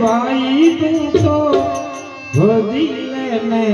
ભાઈ તું તો ભજીલે ને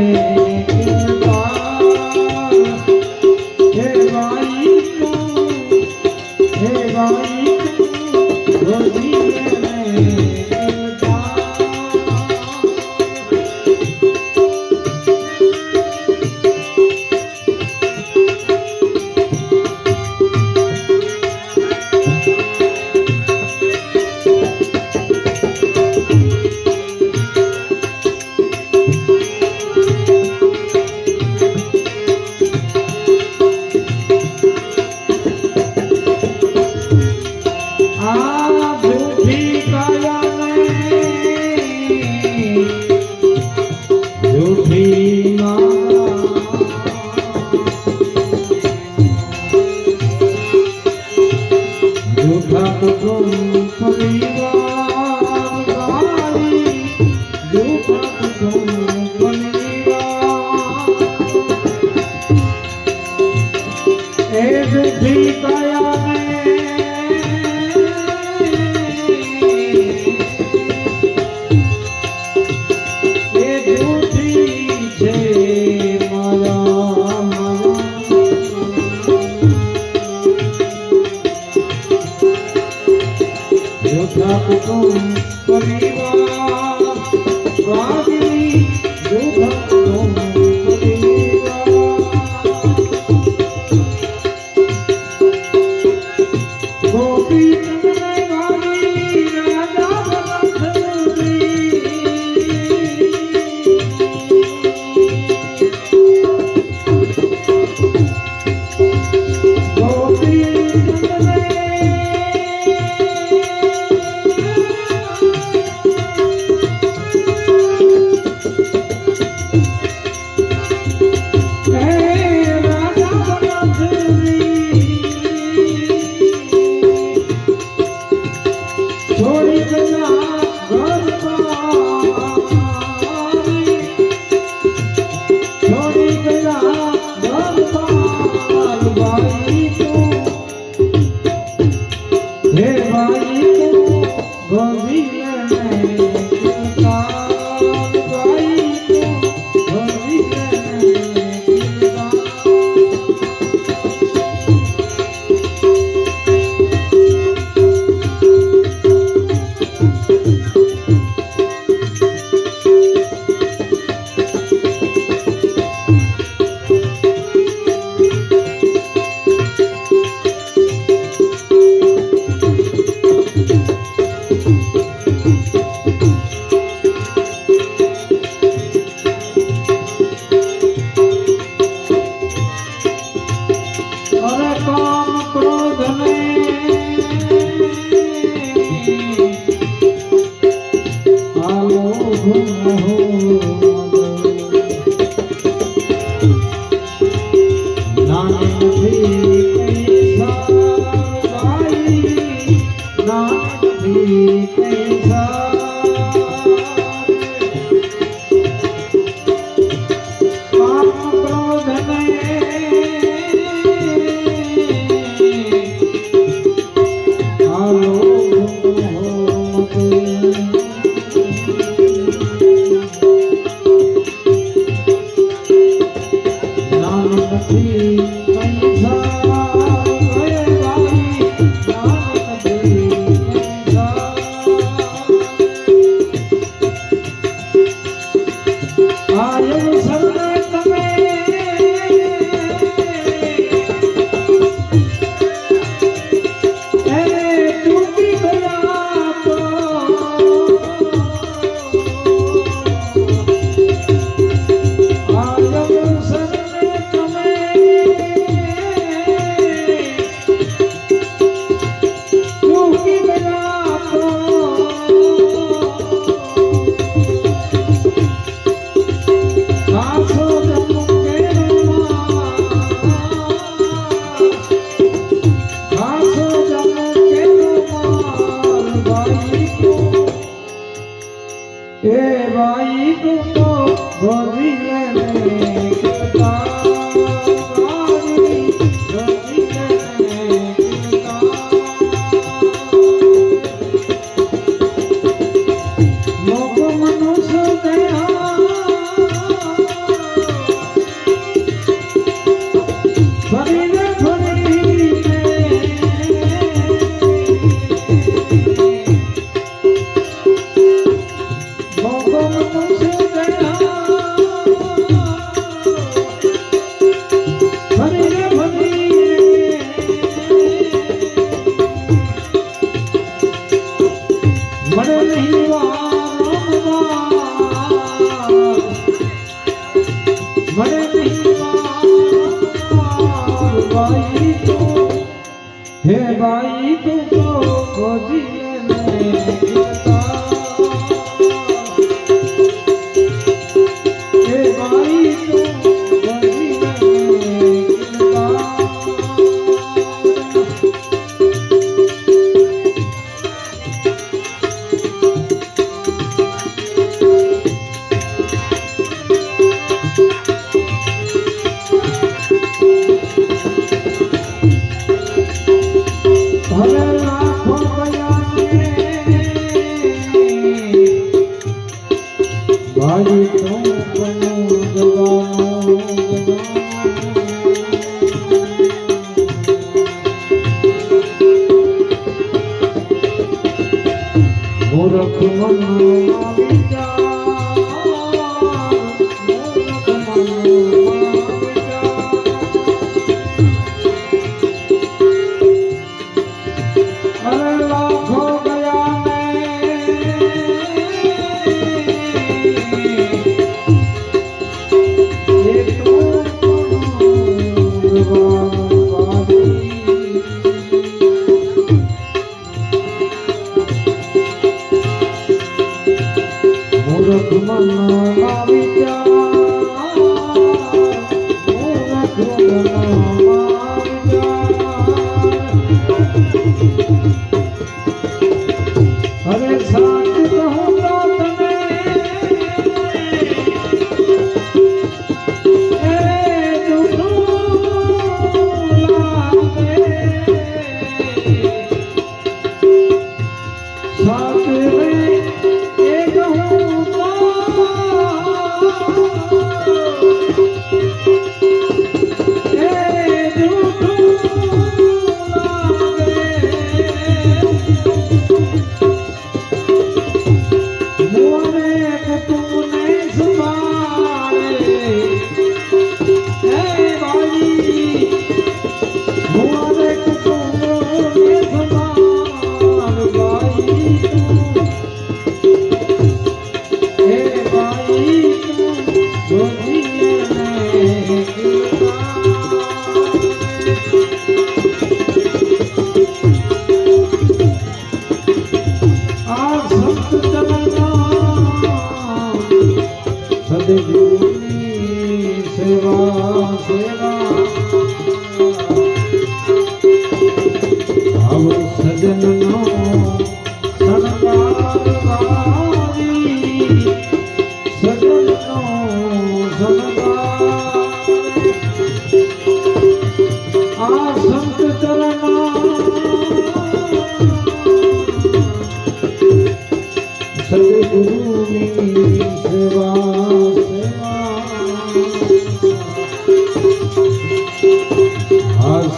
我。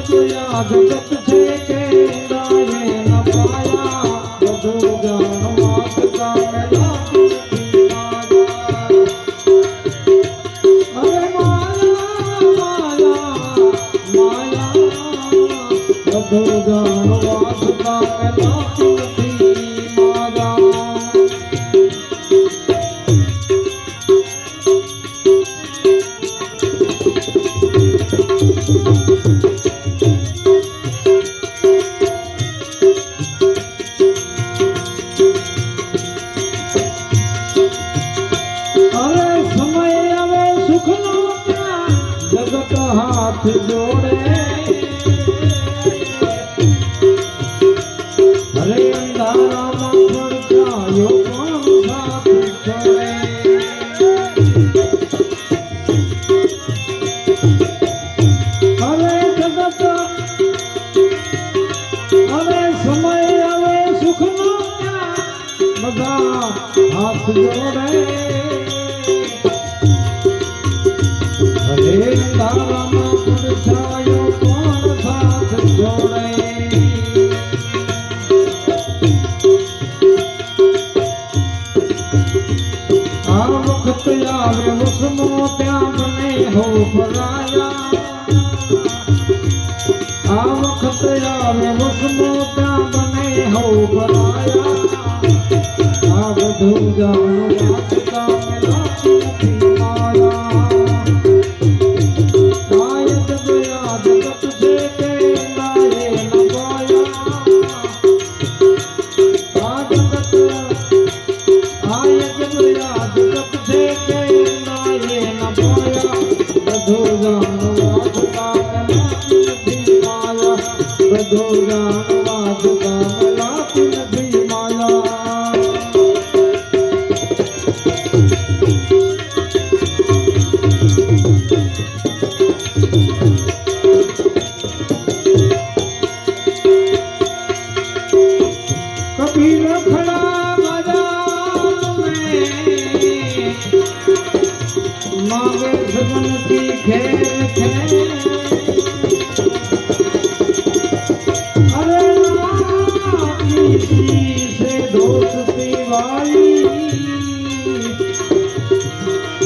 જગત છે કે આવે વસમો ત્યાં મને હો ભરાયા આ વખત આવે વસમો ત્યાં મને હો ભરાયા বধু জানো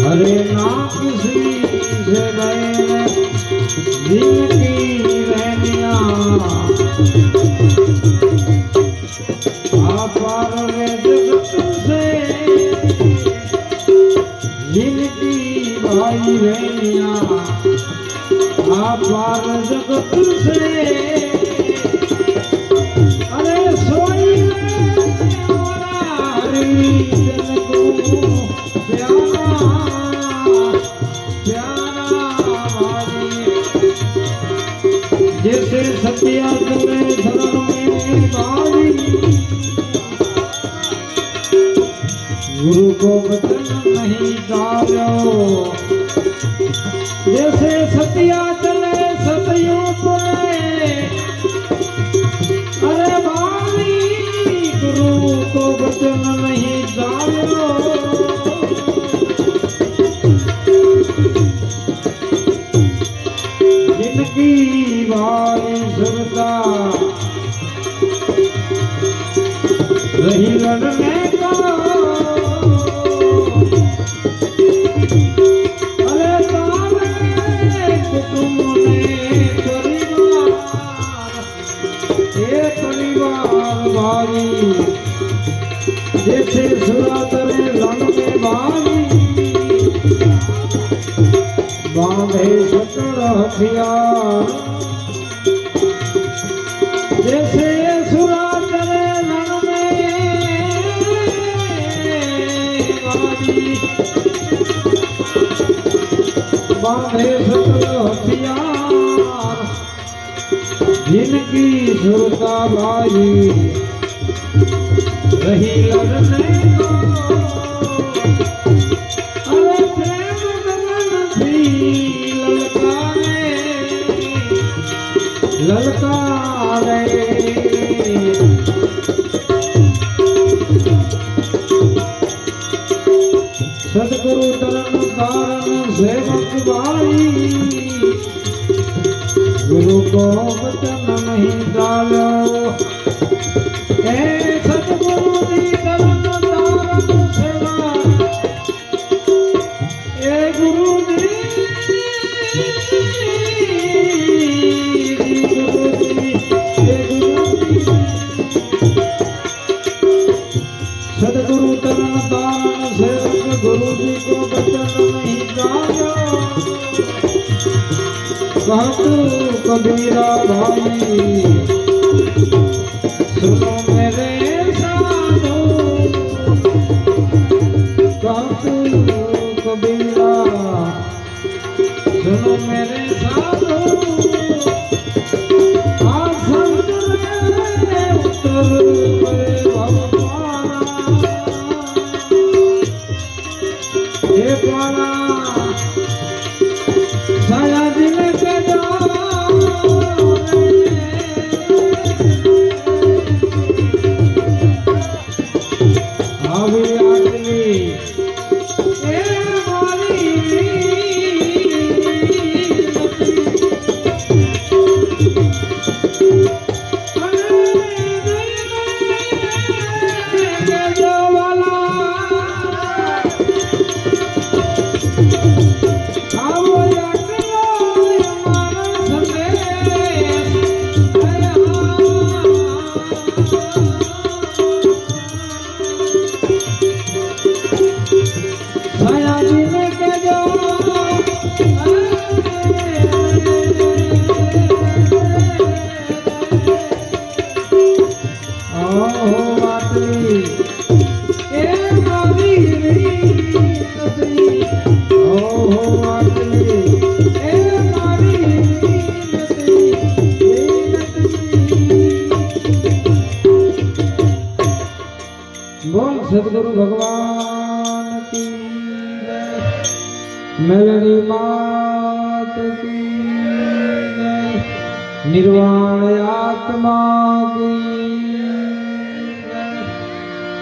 हरे नाम किसी से गए जिनकी रहनिया आपार रे जगत से जिनकी भाई रहनिया अपार जगत से Yeah. બાંધે સતિયાર જિંદગી સુરતા ભાઈ રહી લડને લલકા ગોવચન નહીં ગાવ્યા কবিরা ভাই બોલ સદગુરુ ભગવાન કી મેલડી માત કી નિર્વાણ આત્મા કી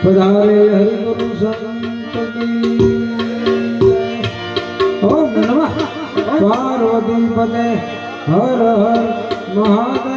પધારે હરિગુરુ સંત કી ઓ પાર્વતી પતે હર હર મહાદેવ.